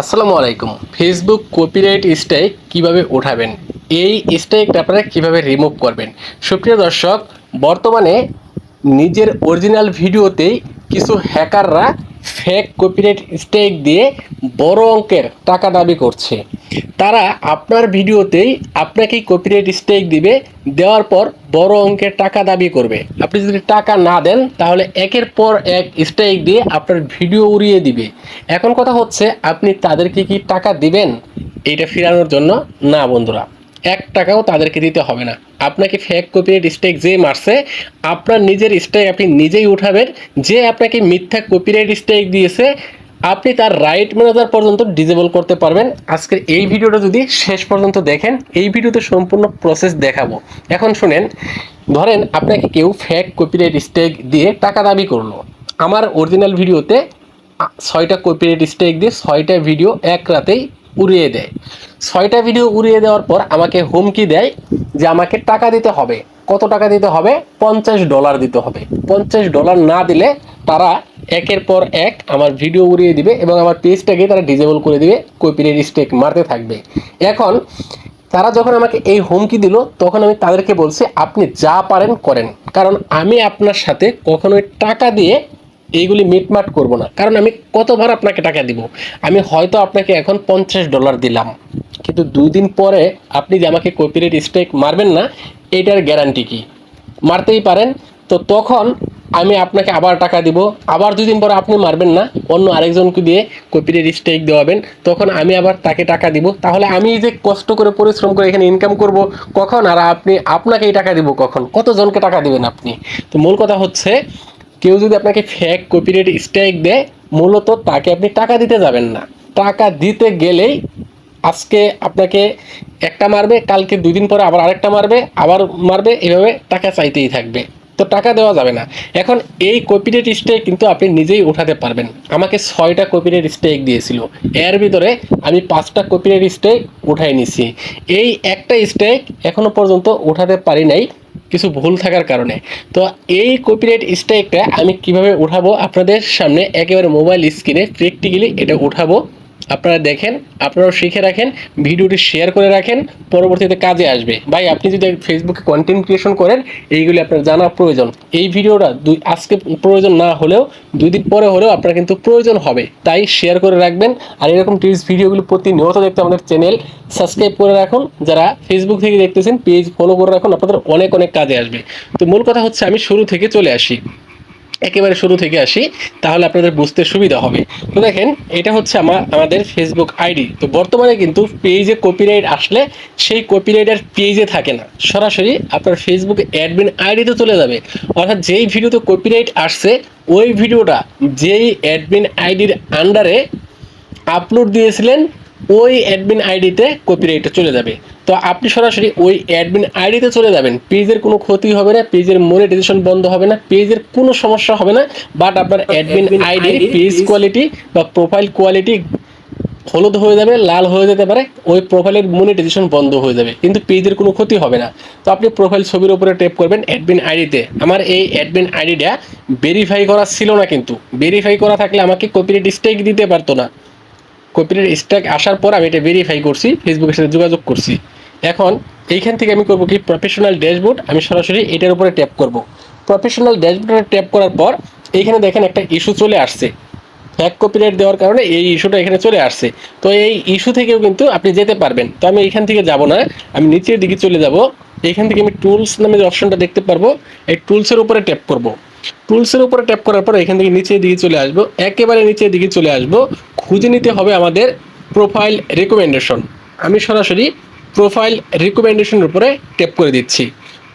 আসসালামু আলাইকুম। Facebook copyright strike কীভাবে ওঠাবেন? এই স্ট্রাইকটা আপনারা কীভাবে রিমুভ করবেন? সুপ্রিয় দর্শক, বর্তমানে নিজের অরিজিনাল ভিডিওতেই কিছু হ্যাকাররা ফেক কপিরাইট স্ট্রাইক দিয়ে বড় অঙ্কের টাকা দাবি করছে। তারা আপনার ভিডিওতেই আপনাকেই কপিরাইট স্ট্রাইক দিবে, দেওয়ার পর বড় অঙ্কের টাকা দাবি করবে। আপনি যদি টাকা না দেন, তাহলে একের পর এক স্ট্রাইক দিয়ে আপনার ভিডিও উড়িয়ে দিবে। এখন কথা হচ্ছে, আপনি তাদেরকে কি টাকা দিবেন? এটা ফেরানোর জন্য না, বন্ধুরা। এক টাকাও তাদেরকে দিতে হবে না। আপনাকে ফেক কপিরাইট স্ট্রাইক যে মারছে, আপনার নিজের স্ট্রাইক আপনি নিজেই উঠাবেন। যে আপনাকে মিথ্যা কপিরাইট স্ট্রাইক দিয়েছে, আপনি তার রাইট ম্যানেজার পর্যন্ত ডিজেবল করতে পারবেন। আজকের এই ভিডিওটা যদি শেষ পর্যন্ত দেখেন, এই ভিডিওতে সম্পূর্ণ প্রসেস দেখাবো। এখন শুনেন, ধরেন আপনাকে কেউ ফেক কপিরাইট স্ট্রাইক দিয়ে টাকা দাবি করল। আমার অরিজিনাল ভিডিওতে ছয়টা কপিরাইট স্ট্রাইক দিয়ে ছয়টা ভিডিও এক রাতেই উড়িয়ে দেয়। ছয়টা ভিডিও উড়িয়ে দেওয়ার পর আমাকে হুমকি দেয় যে আমাকে টাকা দিতে হবে। কত টাকা দিতে হবে? পঞ্চাশ ডলার দিতে হবে। পঞ্চাশ ডলার না দিলে তারা একের পর এক আমার ভিডিও উড়িয়ে দিবে এবং আমার পেজটাকে তারা ডিজেবল করে দিবে কপিরাইট স্ট্রাইক মারতে থাকবে। এখন তারা যখন আমাকে এই হুমকি দিল, তখন আমি তাদেরকে বলছি, আপনি যা পারেন করেন। কারণ আমি আপনার সাথে কখনোই টাকা দিয়ে এইগুলি মিটমাট করব না। কারণ আমি কতবার আপনাকে টাকা দিব? আমি হয়তো আপনাকে এখন পঞ্চাশ ডলার দিলাম। কিন্তু দুই দিন পরে আপনি যে আমাকে কপিরাইট স্ট্রাইক মারবেন না, এটার গ্যারান্টি কি? মারতেই পারেন। তো তখন আমি আপনাকে আবার টাকা দিব। আবার দুই দিন পরে আপনি মারবেন না। অন্য আরেকজনকে দিয়ে কপিরাইট স্ট্রাইক দেওয়াবেন। তখন আমি আবার তাকে টাকা দিব। তাহলে আমি যে কষ্ট করে পরিশ্রম করে এখানে ইনকাম করব, কখন? আর আপনি, আপনাকেই টাকা দিব কখন? কতজনকে টাকা দিবেন আপনি? তো মূল কথা হচ্ছে কেউ যদি আপনাকে ফেক কপিরাইট স্ট্রাইক দেয়, মূলত তাকে আপনি টাকা দিতে যাবেন না। টাকা দিতে গেলেই আজকে আপনাকে একটা মারবে, কালকে দুই দিন পরে আবার আরেকটা মারবে, আবার মারবে, এভাবে টাকা চাইতেই থাকবে। তো টাকা দেওয়া যাবে না। এখন এই কপিরাইট স্ট্রাইক কিন্তু আপনি নিজেই উঠাতে পারবেন। আমাকে ছয়টা কপিরাইট স্ট্রাইক দিয়েছিল। এর ভিতরে আমি পাঁচটা কপিরাইট স্ট্রাইক উঠাই নিছি। এই একটা স্ট্রাইক এখনও পর্যন্ত উঠাতে পারি নাই। কিছু ভুল থাকার কারণে। তো এই কপিরাইট স্ট্রাইকটা আমি কীভাবে উঠাবো আপনাদের সামনে একেবারে মোবাইল স্ক্রিনে প্র্যাকটিক্যালি এটা উঠাবো। আপনারা দেখেন, আপনারাও শিখে রাখেন, ভিডিওটি শেয়ার করে রাখেন, পরবর্তীতে কাজে আসবে। ভাই, আপনি যদি ফেসবুকে কন্টেন্ট ক্রিয়েশন করেন, এইগুলি আপনার জানা প্রয়োজন। এই ভিডিওটা দুই আজকে প্রয়োজন না হলেও, দুই দিন পরে হলেও আপনার কিন্তু প্রয়োজন হবে। তাই শেয়ার করে রাখবেন। আর এরকম টিপস ভিডিওগুলো প্রতিনিয়ত দেখতে আমাদের চ্যানেল সাবস্ক্রাইব করে রাখুন। যারা ফেসবুক থেকে দেখতেছেন পেজ ফলো করে রাখুন, আপনাদের অনেক অনেক কাজে আসবে। তো মূল কথা হচ্ছে, আমি শুরু থেকে চলে আসি। একেবারে শুরু থেকে আসি, তাহলে আপনাদের বুঝতে সুবিধা হবে। তো দেখেন, এটা হচ্ছে আমার আমাদের ফেসবুক আইডি তো বর্তমানে কিন্তু পেজে কপিরাইট আসলে সেই কপিরাইট আর পেজে থাকে না। সরাসরি আপনার ফেসবুক অ্যাডমিন আইডিতে চলে যাবে। অর্থাৎ যেই ভিডিওতে কপিরাইট আসছে, ওই ভিডিওটা যেই অ্যাডমিন আইডির আন্ডারে আপলোড দিয়েছিলেন ওই অ্যাডমিন আইডিতে কপিরাইটটা চলে যাবে। তো আপনি সরাসরি ওই অ্যাডমিন আইডিতে চলে যাবেন। পেজের কোনো ক্ষতি হবে না পেজের মনিটাইজেশন বন্ধ হবে না পেজের কোনো সমস্যা হবে না বাট আপনার অ্যাডমিন আইডি পেজ কোয়ালিটি বা প্রোফাইল কোয়ালিটি হলুদ হয়ে যাবে লাল হয়ে যেতে পারে ওই প্রোফাইলের মনিটাইজেশন বন্ধ হয়ে যাবে। কিন্তু পেজের কোনো ক্ষতি হবে না। তো আপনি প্রোফাইল ছবির উপরে ট্যাপ করবেন অ্যাডমিন আইডিতে আমার এই অ্যাডমিন আইডিটা ভেরিফাই করা ছিল না কিন্তু। ভেরিফাই করা থাকলে আমাকে কপিরাইট স্ট্রাইক দিতে পারতো না। কপিরাইট স্ট্রাইক আসার পর আমি এটা ভেরিফাই করছি ফেসবুকের সাথে যোগাযোগ করছি। এখন এইখান থেকে আমি করব কি? প্রফেশনাল ড্যাশবোর্ড আমি সরাসরি এটার উপরে ট্যাপ করব। প্রফেশনাল ড্যাশবোর্ডে ট্যাপ করার পর এইখানে দেখেন একটা ইস্যু চলে আসছে। ফ্যাক কপিরাইট দেওয়ার কারণে এই ইস্যুটা এখানে চলে আসছে। তো এই ইস্যু থেকেও কিন্তু আপনি যেতে পারবেন। তো আমি এখান থেকে যাব না, আমি নিচের দিকে চলে যাব। এখান থেকে আমি টুলস নামে যে অপশনটা দেখতে পারব, এই টুলসের উপরে ট্যাপ করব। টুলসের উপরে ট্যাপ করার পর এখান থেকে নিচের দিকে চলে আসব। একেবারে নিচের দিকে চলে আসব। খুঁজে নিতে হবে আমাদের প্রোফাইল রেকমেন্ডেশন আমি সরাসরি প্রোফাইল রিকমেন্ডেশনের উপরে ট্যাপ করে দিচ্ছি।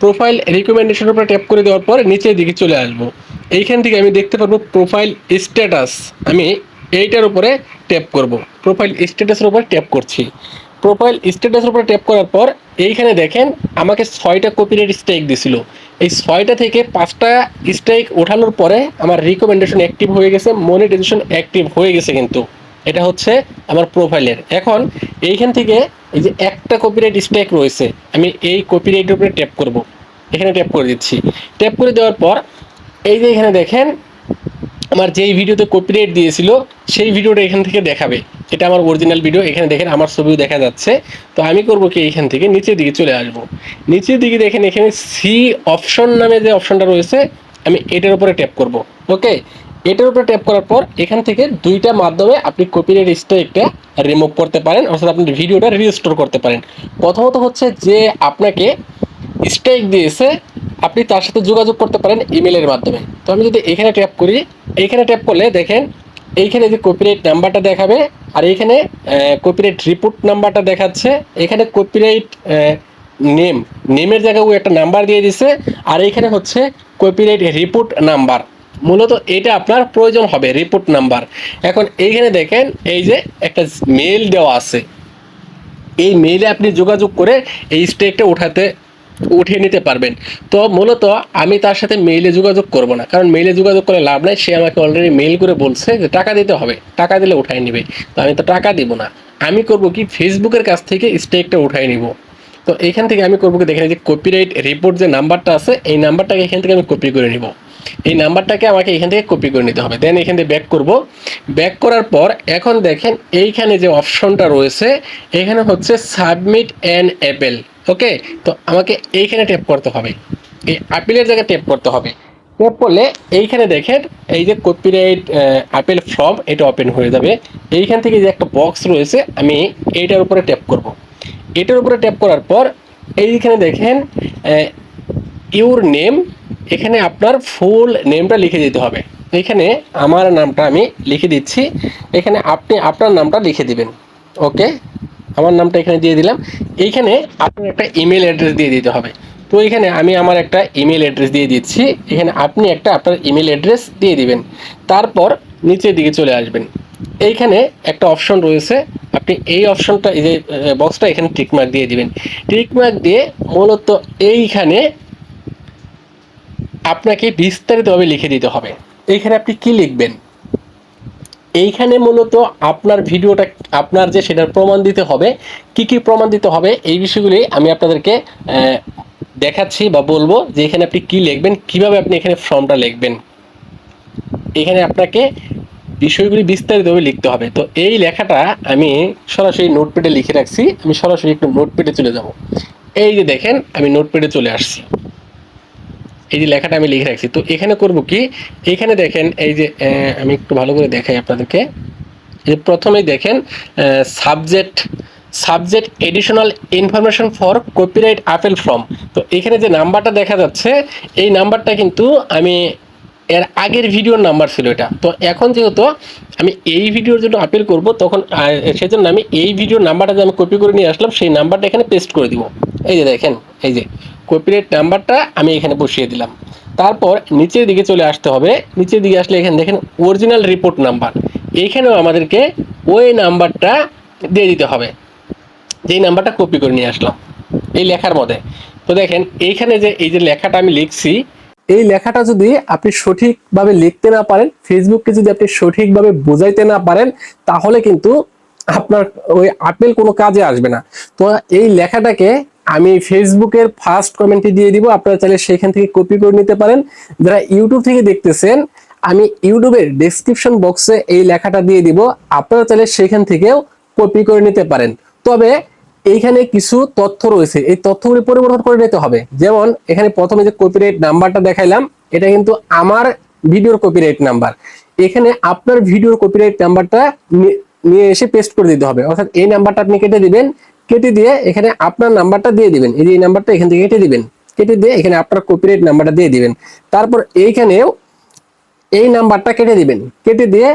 প্রোফাইল রিকমেন্ডেশনের উপরে ট্যাপ করে দেওয়ার পর নিচের দিকে চলে আসব। এইখান থেকে আমি দেখতে পারব প্রোফাইল স্ট্যাটাস আমি এইটার উপরে ট্যাপ করব। প্রোফাইল স্ট্যাটাসের উপরে ট্যাপ করছি। প্রোফাইল স্ট্যাটাসের উপরে ট্যাপ করার পর, এইখানে দেখেন আমাকে ছয়টা কপিরাইট স্ট্রাইক দিছিল। এই ছয়টা থেকে পাঁচটা স্ট্রাইক ওঠানোর পরে আমার রিকমেন্ডেশন অ্যাক্টিভ হয়ে গেছে মনিটাইজেশন অ্যাক্টিভ হয়ে গেছে কিন্তু। এটা হচ্ছে আমার প্রোফাইলের এখন এইখান থেকে এই যে একটা কপিরাইট স্ট্রাইক রয়েছে, আমি এই কপিরাইটের উপরে ট্যাপ করব। এখানে ট্যাপ করে দিচ্ছি। ট্যাপ করে দেওয়ার পর, এই যে এখানে দেখেন আমার যেই ভিডিওতে কপিরাইট দিয়েছিল, সেই ভিডিওটা এখান থেকে দেখাবে। এটা আমার অরিজিনাল ভিডিও এখানে দেখেন আমার ছবিও দেখা যাচ্ছে। তো আমি করব কি এখান থেকে? নিচের দিকে চলে আসব। নিচের দিকে দেখেন এখানে সি অপশন নামে যে অপশনটা রয়েছে, আমি এটার উপরে ট্যাপ করব। ওকে এটার উপরে ট্যাপ করার পর এখান থেকে দুইটা মাধ্যমে আপনি কপিরাইট স্ট্রাইকটা রিমুভ করতে পারেন, অর্থাৎ আপনি ভিডিওটা রিস্টোর করতে পারেন। প্রথমত হচ্ছে যে আপনাকে স্ট্রাইক দিয়েছে, আপনি তার সাথে যোগাযোগ করতে পারেন ইমেলের মাধ্যমে। তো আমি যদি এখানে ট্যাপ করি এইখানে ট্যাপ করলে দেখেন, এইখানে যে কপিরাইট নাম্বারটা দেখাবে, আর এইখানে কপিরাইট রিপোর্ট নাম্বারটা দেখাচ্ছে। এখানে কপিরাইট নেম নেমের জায়গায় ও একটা নাম্বার দিয়ে দিছে, আর এইখানে হচ্ছে কপিরাইট রিপোর্ট নাম্বার মূলত এটা আপনার প্রয়োজন হবে রিপোর্ট নাম্বার এখন এইখানে দেখেন, এই যে একটা মেল দেওয়া আছে। এই মেইলে আপনি যোগাযোগ করে এই স্টেকটা উঠাতে উঠিয়ে নিতে পারবেন। তো মূলত আমি তার সাথে মেইলে যোগাযোগ করব না। কারণ মেইলে যোগাযোগ করে লাভ নাই। সে আমাকে অলরেডি মেইল করে বলছে যে টাকা দিতে হবে। টাকা দিলে উঠাই নিবে। তো আমি তো টাকা দিব না। আমি করব কি? ফেসবুকের কাছ থেকে স্টেকটা উঠাই নিব। তো এখান থেকে আমি করব এই যে কপিরাইট রিপোর্ট যে নাম্বারটা আছে, এই নাম্বারটাকে এখান থেকে আমি কপি করে নিব। এই নাম্বারটাকে আমাকে এখান থেকে কপি করে নিতে হবে। দেন এখান থেকে ব্যাক করব। ব্যাক করার পর এখন দেখেন এইখানে যে অপশনটা রয়েছে, এখানে হচ্ছে সাবমিট অ্যান অ্যাপেল ওকে তো আমাকে এইখানে ট্যাপ করতে হবে। এই অ্যাপেলের জায়গায় ট্যাপ করতে হবে। ট্যাপ করলে এইখানে দেখেন, এই যে কপিরাইট আপেল ফর্ম এটা ওপেন হয়ে যাবে। এইখান থেকে যে একটা বক্স রয়েছে, আমি এইটার উপরে ট্যাপ করব। এটার উপরে ট্যাপ করার পর, এইখানে দেখেন ইউর নেম এখানে আপনার ফুল নেমটা লিখে দিতে হবে। এখানে আমার নামটা আমি লিখে দিচ্ছি। এখানে আপনি আপনার নামটা লিখে দিবেন। ওকে আমার নামটা এখানে দিয়ে দিলাম। এইখানে আপনার একটা ইমেল অ্যাড্রেস দিয়ে দিতে হবে। তো এখানে আমি আমার একটা ইমেল অ্যাড্রেস দিয়ে দিচ্ছি। এখানে আপনি একটা আপনার ইমেল অ্যাড্রেস দিয়ে দিবেন। তারপর নিচের দিকে চলে আসবেন। এইখানে একটা অপশন রয়েছে। আপনি এই অপশনটা এই যে বক্সটা এখানে টিকমার্ক দিয়ে দিবেন। টিকমার্ক দিয়ে মূলত এইখানে আপনাকে বিস্তারিতভাবে লিখে দিতে হবে। এইখানে আপনি কি লিখবেন? এইখানে মূলত আপনার ভিডিওটা, আপনার যে সেটার প্রমাণ দিতে হবে, কি কি প্রমাণ দিতে হবে, এই বিষয়গুলি আমি আপনাদেরকে দেখাচ্ছি বা বলব যে এখানে আপনি কি লিখবেন, কীভাবে আপনি এখানে ফর্মটা লিখবেন। এখানে আপনাকে বিষয়গুলি বিস্তারিতভাবে লিখতে হবে। তো এই লেখাটা আমি সরাসরি নোটপ্যাডে লিখে রাখছি, আমি সরাসরি একটু নোটপ্যাডে চলে যাব। এই যে দেখেন, আমি নোটপ্যাডে চলে আসছি। এই যে লেখাটা আমি লিখে রাখছি। তো এখানে করব কি? এখানে দেখেন এই যে আমি একটু ভালো করে দেখাই আপনাদেরকে। যে প্রথমেই দেখেন subject subject additional information for copyright appeal form তো এখানে যে নাম্বারটা দেখা যাচ্ছে, এই নাম্বারটা কিন্তু আমি এর আগের ভিডিওর নাম্বার ছিল এটা। তো এখন যেহেতু আমি এই ভিডিওর জন্য আপিল করব, তখন সেজন্য আমি এই ভিডিওর নাম্বারটা যে আমি কপি করে নিয়ে আসলাম, সেই নাম্বারটা এখানে পেস্ট করে দিব। এই যে দেখেন এই যে কপিরাইট নাম্বারটা আমি এখানে বসিয়ে দিলাম। তারপর নিচের দিকে চলে আসতে হবে। নিচের দিকে আসলে এখানে দেখেন অরিজিনাল রিপোর্ট নাম্বার এইখানেও আমাদেরকে ওই নাম্বারটা দিয়ে দিতে হবে। যেই নাম্বারটা কপি করে নিয়ে আসলাম, এই লেখার মধ্যে। তো দেখেন, এইখানে যে, এই যে লেখাটা আমি লিখছি, এই লেখাটা যদি আপনি সঠিকভাবে লিখতে না পারেন ফেসবুককে যদি আপনি সঠিকভাবে বোঝাইতে না পারেন, তাহলে কিন্তু আপনার ওই আপেল কোনো কাজে আসবে না। তো এই লেখাটাকে আমি ফেসবুকের ফার্স্ট কমেন্টে দিয়ে দিব, আপনারা চাইলে সেখান থেকে কপি করে নিতে পারেন। যারা ইউটিউব থেকে দেখতেছেন, আমি ইউটিউবের ডেসক্রিপশন বক্সে এই লেখাটা দিয়ে দিব, আপনারা চাইলে সেখান থেকেও কপি করে নিতে পারেন। তবে এইখানে কিছু তথ্য রয়েছে, এই তথ্যগুলি পরিবর্তন করে নিতে হবে। যেমন, এখানে প্রথমে যে কপিরাইট নাম্বারটা দেখাইলাম, এটা কিন্তু আমার ভিডিওর কপিরাইট নাম্বার এখানে আপনার ভিডিওর কপিরাইট নাম্বারটা নিয়ে এসে পেস্ট করে দিতে হবে। অর্থাৎ এই নাম্বারটা আপনি কেটে দিবেন কেটে দিয়ে এখানে আপনার নাম্বারটা দিয়ে দিবেন। এই যে নাম্বারটা এখান থেকে কেটে দিবেন। কেটে দিয়ে এখানে আপনার কপিরাইট নাম্বারটা দিয়ে দিবেন। তারপর এইখানেও এই নাম্বারটা কেটে দিবেন। কেটে দিয়ে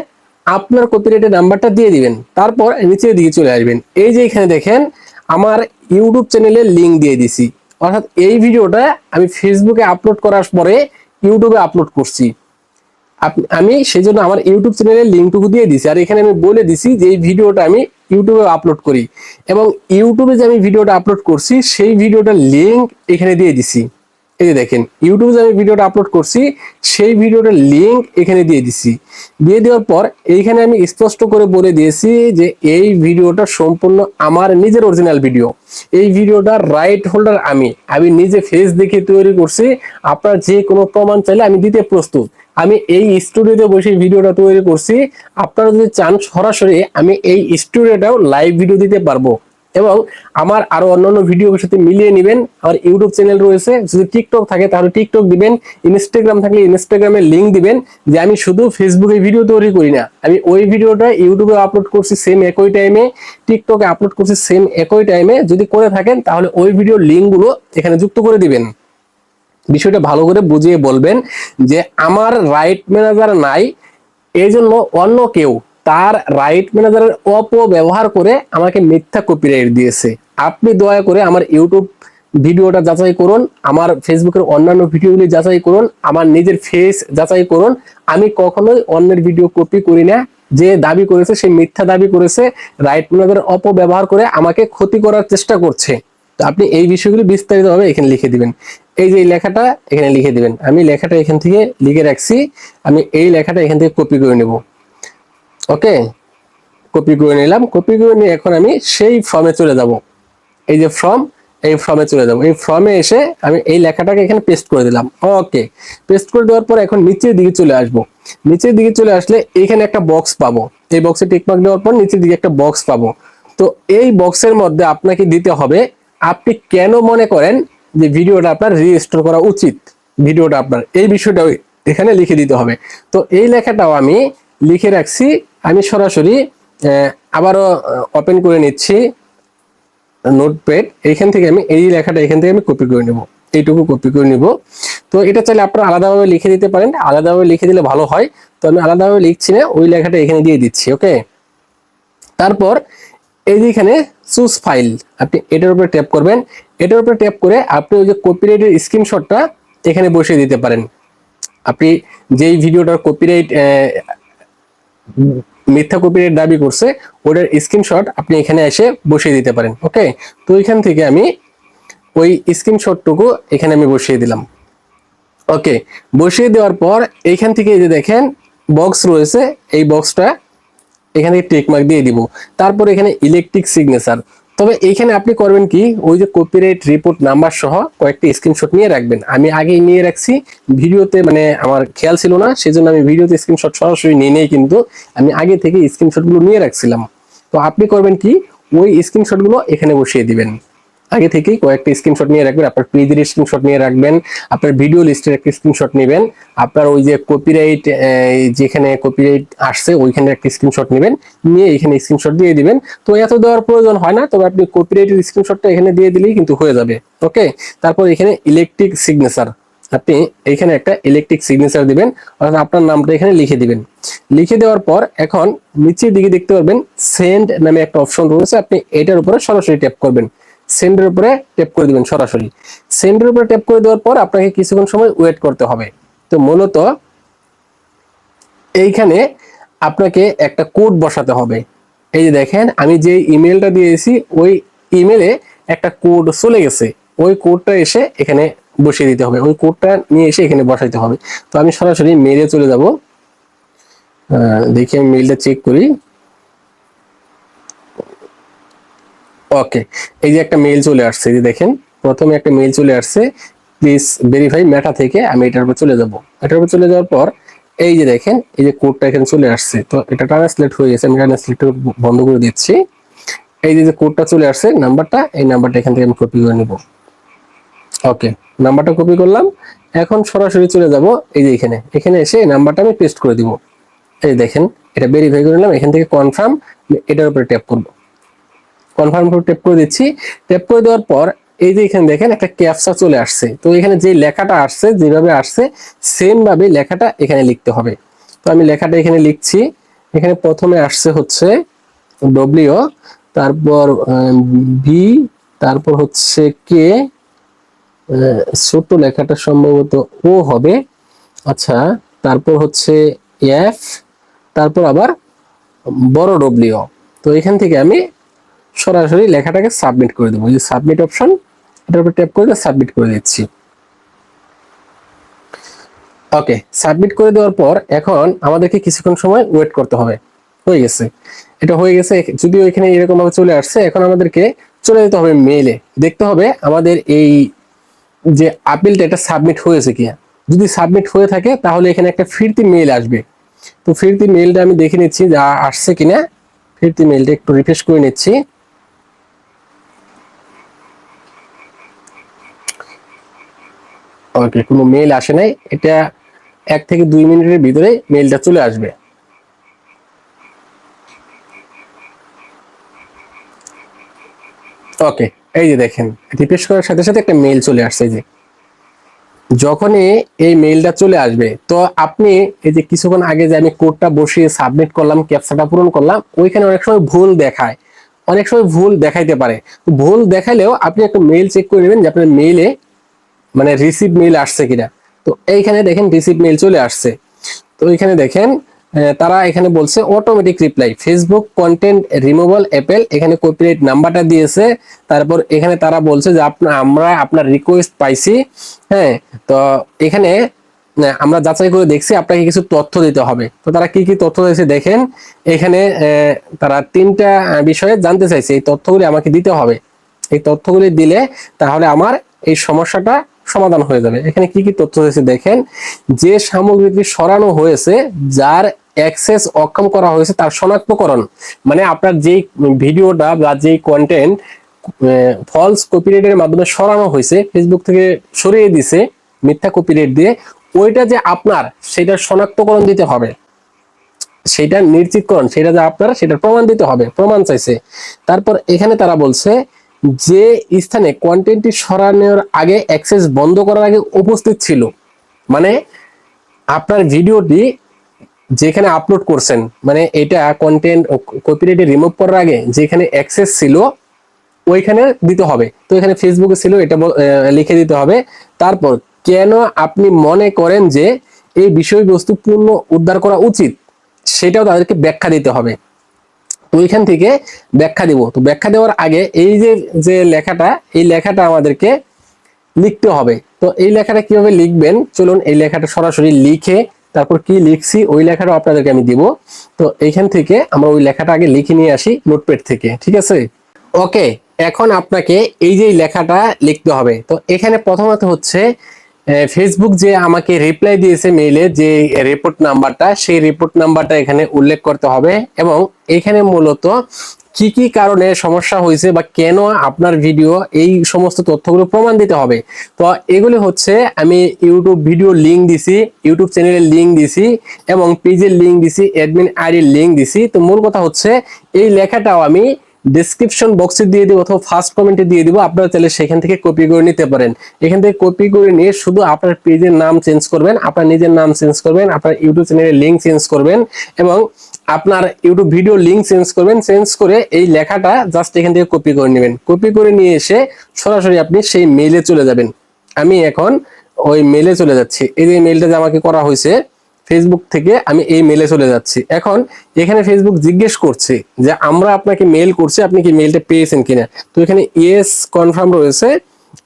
আপনার কপিরাইটের নাম্বারটা দিয়ে দিবেন। তারপর নিচের দিকে চলে আসবেন। এই যে এখানে দেখেন, আমার ইউটিউব চ্যানেলে লিংক দিয়ে দিছি। অর্থাৎ এই ভিডিওটা আমি ফেসবুকে আপলোড করার পরে ইউটিউবে আপলোড করছি। আমি সেই জন্য আমার ইউটিউব চ্যানেলের লিঙ্কটুকু দিয়ে দিছি। আর এখানে আমি বলে দিছি যে এই ভিডিওটা আমি ইউটিউবে আপলোড করি। এবং ইউটিউবে যে আমি ভিডিওটা আপলোড করছি, সেই ভিডিওটার লিঙ্ক এখানে দিয়ে দিছি। এই যে দেখেন, ইউটিউবে যে আমি ভিডিওটা আপলোড করছি, সেই ভিডিওটার লিঙ্ক এখানে দিয়ে দিছি। দিয়ে দেওয়ার পর এইখানে আমি স্পষ্ট করে বলে দিয়েছি যে এই ভিডিওটা সম্পূর্ণ আমার নিজের অরিজিনাল ভিডিও এই ভিডিওটা রাইট হোল্ডার আমি। আমি নিজে ফেস দেখে তৈরি করছি। আপনার যে কোনো প্রমাণ চাইলে আমি দিতে প্রস্তুত। আমি এই স্টুডিওতে বসে ভিডিওটা তৈরি করছি। আপনারা যদি চান সরাসরি আমি এই স্টুডিওটাও লাইভ ভিডিও দিতে পারব। এবং আমার আরও অন্যান্য ভিডিওর সাথে মিলিয়ে নেবেন। আমার ইউটিউব চ্যানেল রয়েছে। যদি টিকটক থাকে, তাহলে টিকটক দিবেন। ইনস্টাগ্রাম থাকলে ইনস্টাগ্রামের লিঙ্ক দিবেন। যে আমি শুধু ফেসবুকে ভিডিও তৈরি করি না, আমি ওই ভিডিওটা ইউটিউবে আপলোড করছি সেম একই টাইমে টিকটকে আপলোড করছি সেম একই টাইমে যদি করে থাকেন, তাহলে ওই ভিডিওর লিঙ্কগুলো এখানে যুক্ত করে দিবেন। বিষয়টা ভালো করে বুঝিয়ে বলবেন যে আমার রাইট ম্যানেজার নাই এই জন্য অন্য কেউ তার রাইট ম্যানেজারের অপব্যবহার করে আমাকে মিথ্যা কপিরাইট দিয়েছে। আপনি দয়া করে আমার ইউটিউব ভিডিওটা যাচাই করুন, আমার ফেসবুকের অন্যান্য ভিডিওগুলি যাচাই করুন, আমার নিজের ফেস যাচাই করুন। আমি কখনোই অন্যের ভিডিও কপি করি না। যে দাবি করেছে সে মিথ্যা দাবি করেছে রাইট ম্যানেজারের অপব্যবহার করে আমাকে ক্ষতি করার চেষ্টা করছে। তো আপনি এই বিষয়গুলি বিস্তারিতভাবে এখানে লিখে দিবেন। এই যে লেখাটা এখানে লিখে দিবেন। আমি লেখাটা এখান থেকে লিখে রাখছি। আমি এই লেখাটা এখান থেকে কপি করে নেব। ওকে কপি করে নিলাম। কপি করে নিয়ে এখন আমি সেই ফর্মে চলে যাব। এই যে ফর্ম এই ফর্মে চলে যাব। এই ফর্মে এসে আমি এই লেখাটাকে এখানে পেস্ট করে দিলাম। ওকে পেস্ট করে দেওয়ার পর এখন নিচের দিকে চলে আসব। নিচের দিকে চলে আসলে এইখানে একটা বক্স পাবো। এই বক্সে টিকমার্ক দেওয়ার পর নিচের দিকে একটা বক্স পাবো। তো এই বক্সের মধ্যে আপনাকে দিতে হবে আপনি কেন মনে করেন যে ভিডিওটা আপনার রিস্টোর করা উচিত? ভিডিওটা আপনার। এই বিষয়টা এখানে লিখে দিতে হবে। তো এই লেখাটাও আমি লিখে রাখছি। আমি সরাসরি আবারও ওপেন করে নিচ্ছি নোটপ্যাড এইখান থেকে আমি এই লেখাটা এখান থেকে আমি কপি করে নেব। এইটুকু কপি করে নিব। তো এটা চাইলে আপনারা আলাদাভাবে লিখে দিতে পারেন। আলাদাভাবে লিখে দিলে ভালো হয়। তো আমি আলাদাভাবে লিখছি না, ওই লেখাটা এখানে দিয়ে দিচ্ছি ওকে তারপর এই যে এখানে চুজ ফাইল আপনি এটার উপরে ট্যাপ করবেন। এটার উপরে ট্যাপ করে আপনি ওই যে কপিরাইটের স্ক্রিনশটটা এখানে বসিয়ে দিতে পারেন। আপনি যেই ভিডিওটার কপিরাইট মিথ্যা কপিরাইট দাবি করছে, ওটার স্ক্রিনশট আপনি এখানে এসে বসিয়ে দিতে পারেন ওকে তো এখান থেকে আমি ওই স্ক্রিনশটটুকু এখানে আমি বসিয়ে দিলাম ওকে বসিয়ে দেওয়ার পর এইখান থেকে যে দেখেন বক্স রয়েছে, এই বক্সটা এখানে টেকমার্ক দিয়ে দিব। তারপর এখানে ইলেকট্রিক সিগনেচার তবে এখানে আপনি করবেন কি, ওই যে কপিরাইট রিপোর্ট নাম্বার সহ কয়েকটি স্ক্রিনশট নিয়ে রাখবেন। আমি আগেই নিয়ে রাখছি, ভিডিওতে মানে আমার খেয়াল ছিল না, সেজন্য আমি ভিডিওতে স্ক্রিনশট সরাসরি নিয়ে নেই কিন্তু আমি আগে থেকে স্ক্রিনশটগুলো নিয়ে রাখছিলাম। তো আপনি করবেন কি, ওই স্ক্রিনশটগুলো এখানে বসিয়ে দিবেন। আগে থেকেই কয়েকটা স্ক্রিনশট নিয়ে রাখবেন, আপনার পেজের স্ক্রিনশট নিয়ে রাখবেন, আপনার ভিডিও লিস্টের একটা স্ক্রিনশট নেবেন, আপনার ওই যে কপিরাইট যেখানে কপিরাইট আসছে, ওইখানে একটা স্ক্রিনশট নেবেন, নিয়ে এখানে স্ক্রিনশট দিয়ে দিবেন। তো এত দেওয়ার প্রয়োজন হয় না, তবে আপনি কপিরাইটের স্ক্রিনশটটা এখানে দিয়ে দিলেই কিন্তু হয়ে যাবে ওকে তারপর এখানে ইলেকট্রিক সিগনেচার আপনি এখানে একটা ইলেকট্রিক সিগনেচার দিবেন, অর্থাৎ আপনার নামটা এখানে লিখে দিবেন। লিখে দেওয়ার পর এখন নিচের দিকে দেখতে পারবেন সেন্ড নামে একটা অপশন রয়েছে, আপনি এটার উপরে সরাসরি ট্যাপ করবেন। সেন্ডের উপরে ট্যাপ করে দিবেন সরাসরি। সেন্ডের উপরে ট্যাপ করে দেওয়ার পর আপনাকে কিছুক্ষণ সময় ওয়েট করতে হবে। তো মূলত এইখানে আপনাকে একটা কোড বসাতে হবে। এই যে দেখেন, আমি যে ইমেলটা দিয়েছি, ওই ইমেলে একটা কোড চলে গেছে। ওই কোডটা এসে এখানে বসিয়ে দিতে হবে। ওই কোডটা নিয়ে এসে এখানে বসাইতে হবে। তো আমি সরাসরি মেলে চলে যাব। দেখি আমি মেলটা চেক করি। ওকে এই যে একটা মেইল চলে আসছে যে দেখেন, প্রথমে একটা মেইল চলে আসছে প্লিজ ভেরিফাই মেটা থেকে আমি এটার উপর চলে যাব। এটার উপর চলে যাওয়ার পর, এই যে দেখেন, এই যে কোডটা এখানে চলে আসছে, তো এটা ট্রান্সলেট হয়ে গেছে, আমি ট্রান্সলেট বন্ধ করে দিচ্ছি। এই যে যে কোডটা চলে আসছে নাম্বারটা এই নাম্বারটা এখান থেকে আমি কপি করে নেব। ওকে নাম্বারটা কপি করলাম, এখন সরাসরি চলে যাব, এই যে এখানে। এখানে এসে এই নাম্বারটা আমি পেস্ট করে দিব। এই দেখেন, এটা ভেরিফাই করে নিলাম, এখান থেকে কনফার্ম এটার উপরে ট্যাপ করব। কনফার্ম করে ট্যাপ করে দিচ্ছি। ট্যাপ করে দেওয়ার পর এই যে এখানে দেখেন একটা ক্যাপচা চলে আসছে। তো এখানে যে লেখাটা আসছে, যেভাবে আসছে সেম ভাবে লেখাটা এখানে লিখতে হবে। তো আমি লেখাটা এখানে লিখছি। এখানে প্রথমে আসছে হচ্ছে ডব্লিউ তারপর ভি তারপর হচ্ছে কে ছোট লেখাটা সম্ভবত ও হবে। আচ্ছা তারপর হচ্ছে এফ তারপর আবার বড় ডব্লিউ তো এখান থেকে আমি সরাসরি লেখাটাকে সাবমিট করে দেবো। যে সাবমিট অপশন এটার উপর ট্যাপ করে সাবমিট করে দিচ্ছি। ওকে সাবমিট করে দেওয়ার পর এখন আমাদেরকে কিছুক্ষণ সময় ওয়েট করতে হবে। হয়ে গেছে। এটা হয়ে গেছে, যদিও এখানে এরকম ভাবে চলে আসছে, এখন আমাদেরকে চলে যেতে হবে মেইলে দেখতে হবে আমাদের এই যে আপিলটা এটা সাবমিট হয়েছে কি যদি সাবমিট হয়ে থাকে, তাহলে এখানে একটা ফিরতি মেইল আসবে। তো ফিরতি মেইলটা আমি দেখে নিচ্ছি যা আসছে কিনা। ফিরতি মেইলটা একটু রিফ্রেশ করে নিচ্ছি। ওকে কোনো মেল আসে নাই, এটা এক থেকে দুই মিনিটের ভিতরে মেইলটা চলে আসবে। ওকে এই যে দেখেন রিফ্রেশ করার সাথে সাথে একটা মেইল চলে আসছে যে। যখনই এই মেইলটা চলে আসবে, তো আপনি এই যে কিছুক্ষণ আগে যে আমি কোডটা বসিয়ে সাবমিট করলাম ক্যাপচাটা পূরণ করলাম, ওইখানে অনেক সময় ভুল দেখায়। অনেক সময় ভুল দেখাইতে পারে। ভুল দেখালেও আপনি একটা মেইল চেক করে নেবেন যে আপনার মেইলে মানে রিসিভ মেইল আসছে কিনা। তো এইখানে দেখেন রিসিভ মেইল চলে আসছে। তো এখানে দেখেন তারা এখানে বলছে automatic reply Facebook content removal appeal এখানে কপিরাইট নাম্বারটা দিয়েছে। তারপর এখানে তারা বলছে যে আপনার আমরা আপনার রিকোয়েস্ট পাইছি। হ্যাঁ তো এখানে আমরা যাচাই করে দেখছি, আপনাকে কিছু তথ্য দিতে হবে। তো তারা কি কি তথ্য দিয়েছে দেখেন, এখানে তারা তিনটা বিষয়ে জানতে চাইছে। এই তথ্যগুলি আমাকে দিতে হবে। এই তথ্যগুলি দিলে তাহলে আমার এই সমস্যাটা সমাধান হয়ে যাবে। এখানে কি কি তথ্য হয়েছে দেখেন, যে সামগ্রীটি সরানো হয়েছে, যার অ্যাক্সেস অক্ষম করা হয়েছে তার শনাক্তকরণ। মানে আপনার যেই ভিডিওটা বা যেই কন্টেন্ট ফলস কপিরাইটের মাধ্যমে সরানো হয়েছে ফেসবুক থেকে সরিয়ে দিছে, মিথ্যা কপিরাইট দিয়ে, ওইটা যে আপনার, সেটা শনাক্তকরণ দিতে হবে। সেটা নিশ্চিতকরণ, সেটা যে আপনার সেটা প্রমাণ দিতে হবে, প্রমাণ চাইছে। তারপর এখানে তারা বলছে যে স্থানে কন্টেন্টটি সরানোর আগে অ্যাক্সেস বন্ধ করার আগে উপস্থিত ছিল। মানে আপনার ভিডিওটি যেখানে আপলোড করছেন মানে এটা কন্টেন্ট কপিরাইটে রিমুভ করার আগে যেখানে অ্যাক্সেস ছিল, ওইখানে দিতে হবে। তো এখানে ফেসবুকে ছিল, এটা লিখে দিতে হবে। তারপর, কেন আপনি মনে করেন যে এই বিষয়বস্তু পূর্ণ উদ্ধার করা উচিত? সেটাও তাদেরকে ব্যাখ্যা দিতে হবে। ওইখান থেকে ব্যাখ্যা দিব। তো ব্যাখ্যা দেওয়ার আগে এই যে যে লেখাটা, এই লেখাটা আমাদেরকে লিখতে হবে। তো এই লেখাটা কীভাবে লিখবেন? চলুন এই লেখাটা সরাসরি লিখে তারপর কি লিখছি, ওই লেখাটাও আপনাদেরকে আমি দিব। তো এইখান থেকে আমরা ওই লেখাটা আগে লিখে নিয়ে আসি নোটপ্যাড থেকে, ঠিক আছে? ওকে, এখন আপনাকে এই যে লেখাটা লিখতে হবে। তো এখানে প্রথমত হচ্ছে ফেসবুক যে আমাকে রিপ্লাই দিয়েছে মেইলে যে রিপোর্ট নাম্বারটা সেই রিপোর্ট নাম্বারটা এখানে উল্লেখ করতে হবে এবং এখানে মূলত কি কি কারণে সমস্যা হয়েছে বা কেন আপনার ভিডিও এই সমস্ত তথ্যগুলো প্রমাণ দিতে হবে। তো এগুলি হচ্ছে আমি ইউটিউব ভিডিও লিঙ্ক দিছি ইউটিউব চ্যানেলের লিঙ্ক দিছি এবং পেজের লিঙ্ক দিছি অ্যাডমিন আইডির লিঙ্ক দিছি। তো মূল কথা হচ্ছে এই লেখাটাও আমি ডিসক্রিপশন বক্সে দিয়ে দিব অথবা ফার্স্ট কমেন্টে দিয়ে দিব, আপনারা চাইলে সেখান থেকে কপি করে নিতে পারেন। এখান থেকে কপি করে নিয়ে শুধু আপনার পেজের নাম চেঞ্জ করবেন, আপনার নিজের নাম চেঞ্জ করবেন, আপনার ইউটিউব চ্যানেলের লিঙ্ক চেঞ্জ করবেন এবং আপনার ইউটিউব ভিডিও লিঙ্ক চেঞ্জ করবেন চেঞ্জ করে এই লেখাটা জাস্ট এখান থেকে কপি করে নেবেন। কপি করে নিয়ে এসে সরাসরি আপনি সেই মেলে চলে যাবেন। আমি এখন ওই মেলে চলে যাচ্ছি। এই যে মেইলটা যে আমাকে করা হয়েছে ফেসবুক থেকে আমি এই মেলে চলে যাচ্ছি। এখন এখানে ফেসবুক জিজ্ঞেস করছে যে, আমরা আপনাকে মেল করছি, আপনি কি মেলটা পেয়েছেন কিনা? তো এখানে ইয়েস কনফার্ম রয়েছে।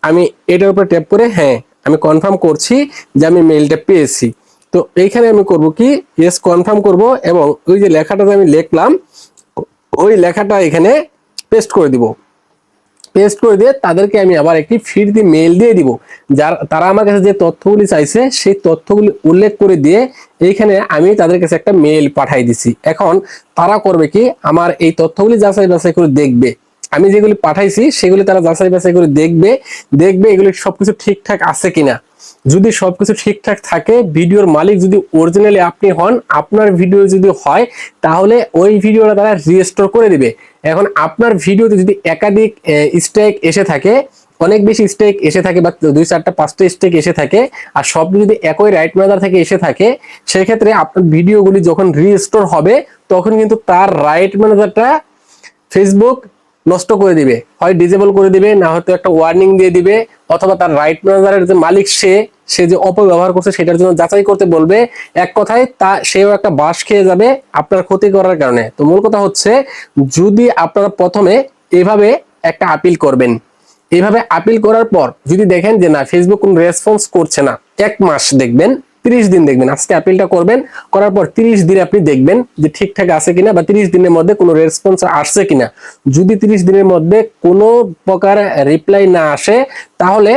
আমি এটার উপর ট্যাপ করে হ্যাঁ আমি কনফার্ম করছি যে আমি মেলটা পেয়েছি। তো এইখানে আমি করব কি? ইয়েস কনফার্ম করব এবং ওই যে লেখাটা যে আমি লিখলাম, ওই লেখাটা এখানে পেস্ট করে দিব। পেস্ট করে দিয়ে তাদেরকে আমি আবার একটি ফিরতি মেল দিয়ে দিব। যার, তারা আমার কাছে যে তথ্যগুলি চাইছে, সেই তথ্যগুলি উল্লেখ করে দিয়ে এইখানে আমি তাদের কাছে একটা মেল পাঠাই দিছি। এখন তারা করবে কি, আমার এই তথ্যগুলি যাচাই বাছাই করে দেখবে। আমি যেগুলি পাঠাইছি, সেগুলি তারা যাচাই বাছাই করে দেখবে দেখবে এগুলি সবকিছু ঠিকঠাক আছে কিনা। যদি সবকিছু ঠিকঠাক থাকে, ভিডিওর মালিক যদি অরিজিনালি আপনি হন, আপনার ভিডিও যদি হয়, তাহলে ওই ভিডিওটা তারা রিস্টোর করে দিবে। এখন আপনার ভিডিওতে যদি একাধিক স্ট্রাইক এসে থাকে, অনেক বেশি স্টেক এসে থাকে বা দুই চারটা, পাঁচটা স্টেক এসে থাকে, আর সব যদি একই রাইট ম্যানার থেকে এসে থাকে, সেক্ষেত্রে আপনার ভিডিওগুলি যখন রিস্টোর হবে, তখন কিন্তু তার রাইট ম্যানেজারটা ফেসবুক নষ্ট করে দিবে। হয় ডিজেবল করে দিবে, না হয়তো একটা ওয়ার্নিং দিয়ে দিবে, অথবা তার রাইট ম্যানেজারের যে মালিক সে সে যে অপব্যবহার করছে সেটার জন্য যাচাই করতে বলবে। এক কথায় তা, সেও একটা বাস খেয়ে যাবে আপনার ক্ষতি করার কারণে। তো মূল কথা হচ্ছে, যদি আপনারা প্রথমে এভাবে একটা আপিল করবেন, এভাবে আপিল করার পর যদি দেখেন যে না ফেসবুক কোনো রেসপন্স করছে না, এক মাস দেখবেন তিরিশ দিন দেখবেন। আজকে আপিলটা করবেন, করার পর তিরিশ দিনে আপনি দেখবেন যে ঠিকঠাক আছে কিনা বা তিরিশ দিনের মধ্যে কোনো রেসপন্স আসছে কিনা। যদি তিরিশ দিনের মধ্যে কোনো প্রকার রিপ্লাই না আসে, তাহলে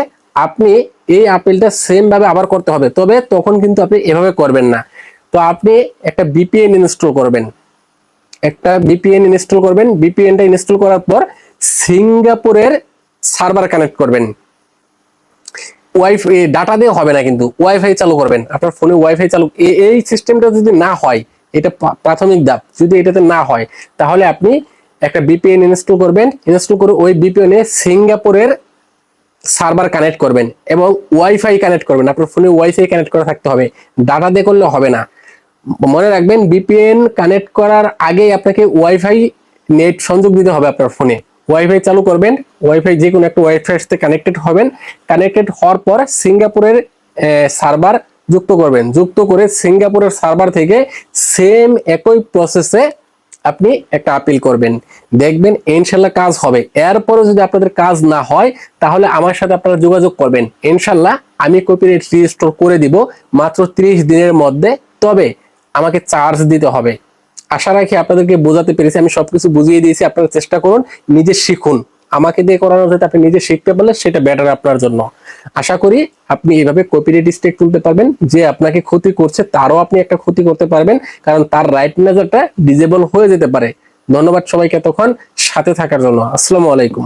আপনি এই আপিলটা সেম ভাবে আবার করতে হবে। তবে তখন কিন্তু আপনি এভাবে করবেন না। তো আপনি একটা বিপিএন ইনস্টল করবেন। একটা বিপিএন ইনস্টল করবেন। বিপিএনটা ইনস্টল করার পর সিঙ্গাপুরের সার্ভার কানেক্ট করবেন। ওয়াইফাই ডাটা দিয়ে হবে না কিন্তু। ওয়াইফাই চালু করবেন। আপনার ফোনে ওয়াইফাই চালু এই সিস্টেমটা যদি না হয়, এটা প্রাথমিক ধাপ। যদি এটাতে না হয়, তাহলে আপনি একটা বিপিএন ইনস্টল করবেন। ইনস্টল করে ওই বিপিএনে সিঙ্গাপুরের সার্ভার কানেক্ট করবেন এবং ওয়াইফাই কানেক্ট করবেন। আপনার ফোনে ওয়াইফাই কানেক্ট করা থাকতে হবে। ডাটা দিয়ে করলে হবে না। মনে রাখবেন বিপিএন কানেক্ট করার আগেই আপনাকে ওয়াইফাই নেট সংযোগ দিতে হবে আপনার ফোনে ওয়াইফাই চালু করবেন ওয়াইফাই যে কোনো একটা ওয়াইফাই সাথে কানেক্টেড হবেন কানেক্টেড হওয়ার পর সিঙ্গাপুরের সার্ভার যুক্ত করবেন। যুক্ত করে সিঙ্গাপুরের সার্ভার থেকে সেম একই প্রসেসে আপনি একটা আপিল করবেন। দেখবেন ইনশাল্লাহ কাজ হবে। এরপরে যদি আপনাদের কাজ না হয়, তাহলে আমার সাথে আপনারা যোগাযোগ করবেন। ইনশাল্লাহ আমি কপিরাইট রিস্টোর করে দিব মাত্র 30 দিনের মধ্যে। তবে আমাকে চার্জ দিতে হবে। আশা রাখি আপনাদেরকে বোঝাতে পেরেছি, আমি সবকিছু বুঝিয়ে দিয়েছি। আপনারা চেষ্টা করুন, নিজে শিখুন। আমাকে দিয়ে করানো যাতে আপনি নিজে শিখতে পারলে সেটা বেটার আপনার জন্য। আশা করি আপনি এইভাবে কপিরাইট স্টেক তুলতে পারবেন। যে আপনাকে ক্ষতি করছে, তারও আপনি একটা ক্ষতি করতে পারবেন, কারণ তার রাইট নেজারটা ডিজেবল হয়ে যেতে পারে। ধন্যবাদ সবাইকে এতক্ষণ সাথে থাকার জন্য। আসসালামু আলাইকুম।